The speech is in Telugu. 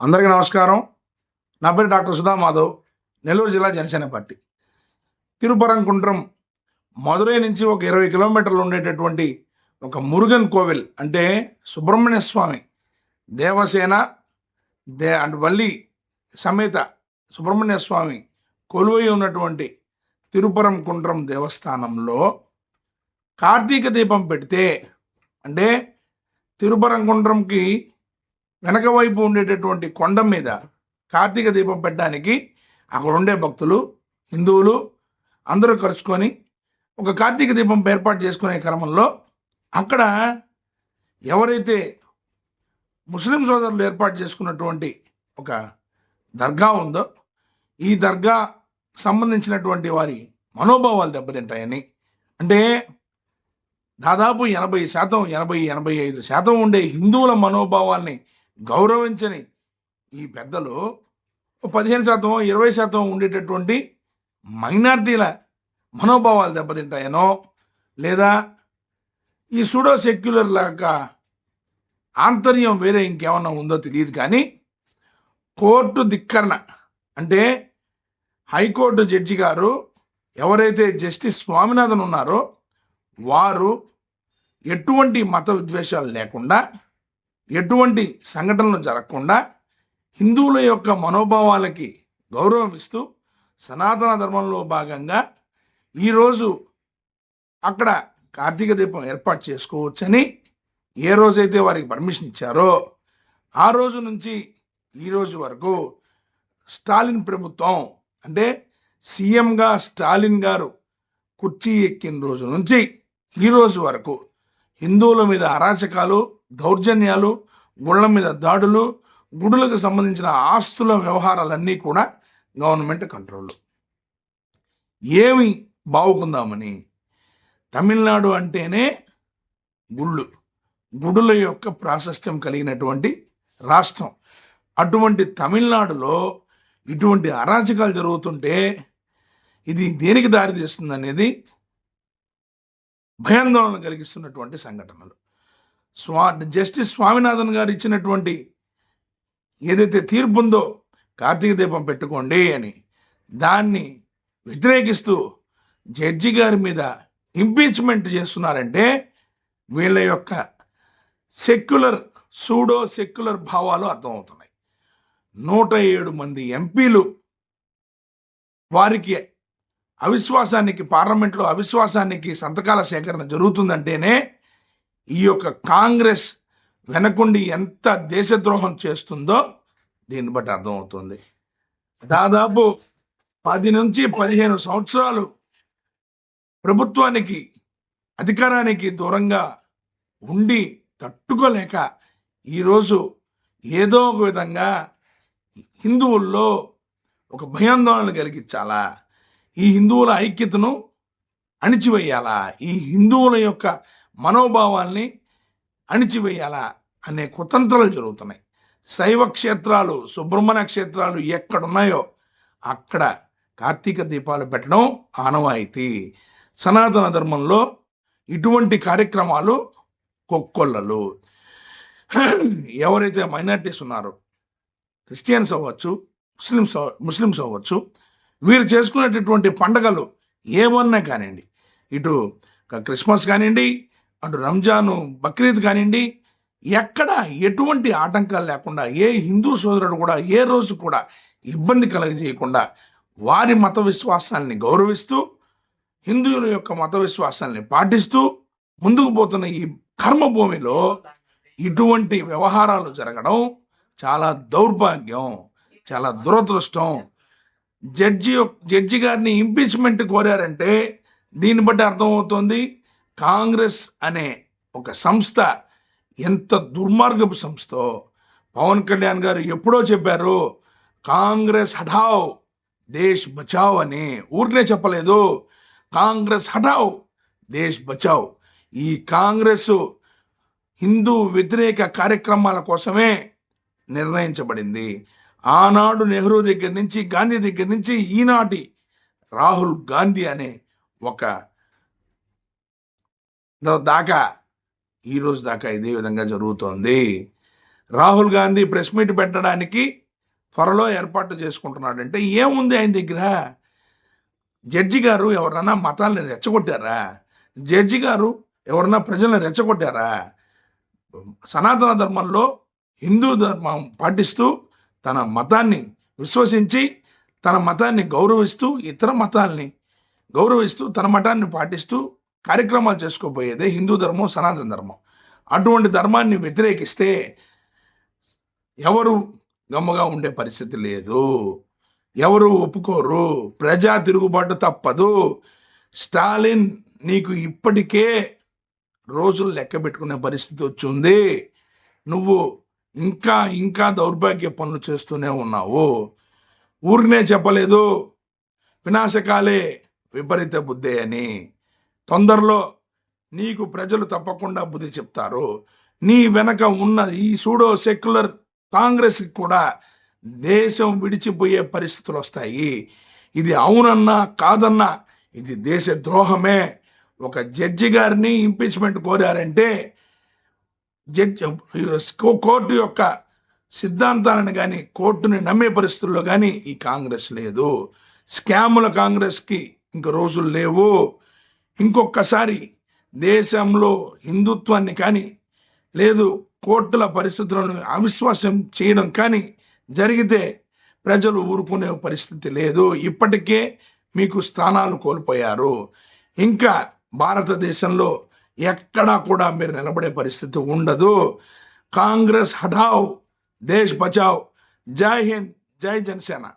అందరికీ నమస్కారం. నా పేరు డాక్టర్ సుధా మాధవ్. నెల్లూరు జిల్లా జనసేన పార్టీ. తిరుపరంకుంట్రం మధురై నుంచి ఒక ఇరవై కిలోమీటర్లు ఉండేటటువంటి ఒక మురుగన్ కోవిల్ అంటే సుబ్రహ్మణ్య స్వామి దేవసేన దే అండ్ వల్లి సమేత సుబ్రహ్మణ్య స్వామి కొలువై ఉన్నటువంటి తిరుపరం కుండ్రం దేవస్థానంలో కార్తీక దీపం పెడితే అంటే తిరుపరం కుండ్రంకి వెనక వైపు ఉండేటటువంటి కొండ మీద కార్తీక దీపం పెట్టడానికి అక్కడ ఉండే భక్తులు హిందువులు అందరూ కలుసుకొని ఒక కార్తీక దీపం ఏర్పాటు చేసుకునే క్రమంలో అక్కడ ఎవరైతే ముస్లిం సోదరులు ఏర్పాటు చేసుకున్నటువంటి ఒక దర్గా ఉందో ఈ దర్గా సంబంధించినటువంటి వారి మనోభావాలు దెబ్బతింటాయని. అంటే దాదాపు ఎనభై శాతం ఎనభై ఎనభై ఐదు శాతం ఉండే హిందువుల మనోభావాల్ని గౌరవించని ఈ పెద్దలు పదిహేను శాతం ఇరవై శాతం ఉండేటటువంటి మైనార్టీల మనోభావాలు దెబ్బతింటాయనో లేదా ఈ సూడో సెక్యులర్ లాగా ఆంతర్యం వేరే ఇంకేమన్నా ఉందో తెలియదు కానీ కోర్టు ధిక్కరణ అంటే హైకోర్టు జడ్జి గారు ఎవరైతే జస్టిస్ స్వామినాథన్ ఉన్నారో వారు ఎటువంటి మత విద్వేషాలు లేకుండా ఎటువంటి సంఘటనలు జరగకుండా హిందువుల యొక్క మనోభావాలకి గౌరవం ఇస్తూ సనాతన ధర్మంలో భాగంగా ఈరోజు అక్కడ కార్తీక దీపం ఏర్పాటు చేసుకోవచ్చని ఏ రోజైతే వారికి పర్మిషన్ ఇచ్చారో ఆ రోజు నుంచి ఈ రోజు వరకు స్టాలిన్ ప్రభుత్వం అంటే సీఎంగా స్టాలిన్ గారు కుర్చీ ఎక్కిన రోజు నుంచి ఈ రోజు వరకు హిందువుల మీద అరాచకాలు దౌర్జన్యాలు గుళ్ళ మీద దాడులు గుడులకు సంబంధించిన ఆస్తుల వ్యవహారాలన్నీ కూడా గవర్నమెంట్ కంట్రోల్ ఏమి బాగుకుందామని? తమిళనాడు అంటేనే గుళ్ళు. గుడుల యొక్క ప్రాశస్త్యం కలిగినటువంటి రాష్ట్రం. అటువంటి తమిళనాడులో ఇటువంటి అరాచకాలు జరుగుతుంటే ఇది దేనికి దారితీస్తుంది అనేది భయాందోళన కలిగిస్తున్నటువంటి సంఘటనలు. స్వా జస్టిస్ స్వామినాథన్ గారు ఇచ్చినటువంటి ఏదైతే తీర్పు ఉందో కార్తీక దీపం పెట్టుకోండి అని దాన్ని వ్యతిరేకిస్తూ జడ్జి గారి మీద ఇంపీచ్మెంట్ చేస్తున్నారంటే వీళ్ళ యొక్క సెక్యులర్ సూడో సెక్యులర్ భావాలు అర్థమవుతున్నాయి. నూట ఏడు మంది ఎంపీలు వారికి అవిశ్వాసానికి పార్లమెంట్లో అవిశ్వాసానికి సంతకాల సేకరణ జరుగుతుందంటేనే ఈ యొక్క కాంగ్రెస్ వెనకుండి ఎంత దేశద్రోహం చేస్తుందో దీన్ని బట్టి అర్థమవుతుంది. దాదాపు పది నుంచి పదిహేను సంవత్సరాలు ప్రభుత్వానికి అధికారానికి దూరంగా ఉండి తట్టుకోలేక ఈరోజు ఏదో ఒక విధంగా హిందువుల్లో ఒక భయాందోళన కలిగించాలా? ఈ హిందువుల ఐక్యతను అణిచివేయాలా? ఈ హిందువుల యొక్క మనోభావాల్ని అణిచివేయాలా? అనే కుతంత్రాలు జరుగుతున్నాయి. శైవ క్షేత్రాలు సుబ్రహ్మణ్య క్షేత్రాలు ఎక్కడున్నాయో అక్కడ కార్తీక దీపాలు పెట్టడం ఆనవాయితీ. సనాతన ధర్మంలో ఇటువంటి కార్యక్రమాలు కొక్కొల్లలు. ఎవరైతే మైనారిటీస్ ఉన్నారో క్రిస్టియన్స్ అవ్వచ్చు ముస్లిమ్స్ ముస్లిమ్స్ అవ్వచ్చు వీరు చేసుకునేటటువంటి పండగలు ఏమన్నా కానివ్వండి. ఇటు క్రిస్మస్ కానివ్వండి అటు రంజాను బక్రీద్ కానివ్వండి ఎక్కడ ఎటువంటి ఆటంకాలు లేకుండా ఏ హిందూ సోదరుడు కూడా ఏ రోజు కూడా ఇబ్బంది కలగజేయకుండా వారి మత విశ్వాసాల్ని గౌరవిస్తూ హిందువుల యొక్క మత విశ్వాసాల్ని పాటిస్తూ ముందుకు పోతున్న ఈ కర్మభూమిలో ఇటువంటి వ్యవహారాలు జరగడం చాలా దౌర్భాగ్యం చాలా దురదృష్టం. జడ్జి యొక్క- జడ్జి గారిని ఇంపీచ్మెంట్ కోరారంటే దీన్ని బట్టి అర్థమవుతోంది కాంగ్రెస్ అనే ఒక సంస్థ ఎంత దుర్మార్గపు సంస్థ. పవన్ కళ్యాణ్ గారు ఎప్పుడో చెప్పారు కాంగ్రెస్ హఠావ్ దేశ్ బచావ్ అని ఊరినే చెప్పలేదు. కాంగ్రెస్ హఠావ్ దేశ్ బచావ్ ఈ కాంగ్రెస్ హిందూ వ్యతిరేక కార్యక్రమాల కోసమే నిర్ణయించబడింది. ఆనాడు నెహ్రూ దగ్గర నుంచి గాంధీ దగ్గర నుంచి ఈనాటి రాహుల్ గాంధీ అనే ఒక దాకా ఈ రోజు దాకా ఇదే విధంగా జరుగుతోంది. రాహుల్ గాంధీ ప్రెస్ మీట్ పెట్టడానికి త్వరలో ఏర్పాటు చేసుకుంటున్నాడంటే ఏముంది ఆయన దగ్గర? జడ్జి గారు ఎవరన్నా మతాలను రెచ్చగొట్టారా? జడ్జి గారు ఎవరన్నా ప్రజలను రెచ్చగొట్టారా? సనాతన ధర్మంలో హిందూ ధర్మం పాటిస్తూ తన మతాన్ని విశ్వసించి తన మతాన్ని గౌరవిస్తూ ఇతర మతాల్ని గౌరవిస్తూ తన మతాన్ని పాటిస్తూ కార్యక్రమాలు చేసుకోబోయేదే హిందూ ధర్మం సనాతన ధర్మం. అటువంటి ధర్మాన్ని వ్యతిరేకిస్తే ఎవరు గమ్మగా ఉండే పరిస్థితి లేదు. ఎవరు ఒప్పుకోరు. ప్రజా తిరుగుబాటు తప్పదు. స్టాలిన్ నీకు ఇప్పటికే రోజులు లెక్క పెట్టుకునే పరిస్థితి వచ్చింది. నువ్వు ఇంకా ఇంకా దౌర్భాగ్య పనులు చేస్తూనే ఉన్నావు. ఊరినే చెప్పలేదు. వినాశకాలే విపరీత బుద్ధి అని. తొందరలో నీకు ప్రజలు తప్పకుండా బుద్ధి చెప్తారు. నీ వెనక ఉన్న ఈ సూడో సెక్యులర్ కాంగ్రెస్ కూడా దేశం విడిచిపోయే పరిస్థితులు వస్తాయి. ఇది అవునన్నా కాదన్నా ఇది దేశ ద్రోహమే ఒక జడ్జి గారిని ఇంపీచ్మెంట్ కోరారంటే జడ్జి కోర్టు యొక్క సిద్ధాంతాలను కానీ కోర్టుని నమ్మే పరిస్థితుల్లో కానీ ఈ కాంగ్రెస్ లేదు. స్కాముల కాంగ్రెస్కి ఇంక రోజులు లేవు. ఇంకొకసారి దేశంలో హిందుత్వాన్ని కానీ లేదు కోర్టుల పరిస్థితులను అవిశ్వాసం చేయడం కానీ జరిగితే ప్రజలు ఊరుకునే పరిస్థితి లేదు. ఇప్పటికే మీకు స్థానాలు కోల్పోయారు. ఇంకా భారతదేశంలో ఎక్కడా కూడా మీరు నిలబడే పరిస్థితి ఉండదు. కాంగ్రెస్ హఠావ్ దేశ్ బచావ్. జై హింద్ జై జనసేన.